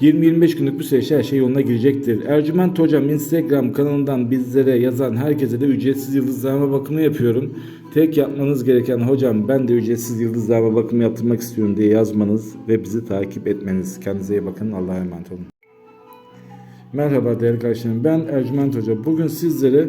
20-25 günlük bir süreçte her şey yoluna girecektir. Ercüment Hocam Instagram kanalından bizlere yazan herkese de ücretsiz yıldızlama bakımı yapıyorum. Tek yapmanız gereken hocam ben de ücretsiz yıldızlama bakımı yaptırmak istiyorum diye yazmanız ve bizi takip etmeniz. Kendinize iyi bakın. Allah'a emanet olun. Merhaba değerli kardeşlerim. Ben Ercüment Hoca. Bugün sizlere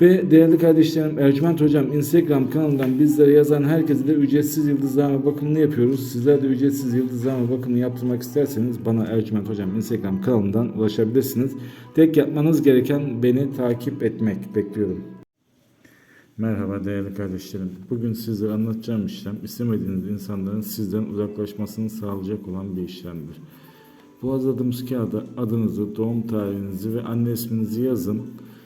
Ve değerli kardeşlerim Ercüment Hocam Instagram kanalından bizlere yazan herkese de ücretsiz yıldızlama bakımını yapıyoruz. Sizler de ücretsiz yıldızlama bakımını yaptırmak isterseniz bana Ercüment Hocam Instagram kanalından ulaşabilirsiniz. Tek yapmanız gereken beni takip etmek. Bekliyorum. Merhaba değerli kardeşlerim. Bugün sizlere anlatacağım işlem istemediğiniz insanların sizden uzaklaşmasını sağlayacak olan bir işlemdir. Bu hazırladığımız kağıda adınızı, doğum tarihinizi ve anne isminizi yazın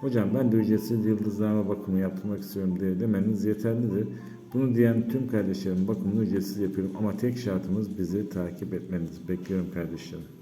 Hocam ben de ücretsiz yıldızlama bakımı yaptırmak istiyorum diye demeniz yeterlidir. Bunu diyen tüm kardeşlerim bakımını ücretsiz yapıyorum ama tek şartımız bizi takip etmeniz. Bekliyorum kardeşlerim.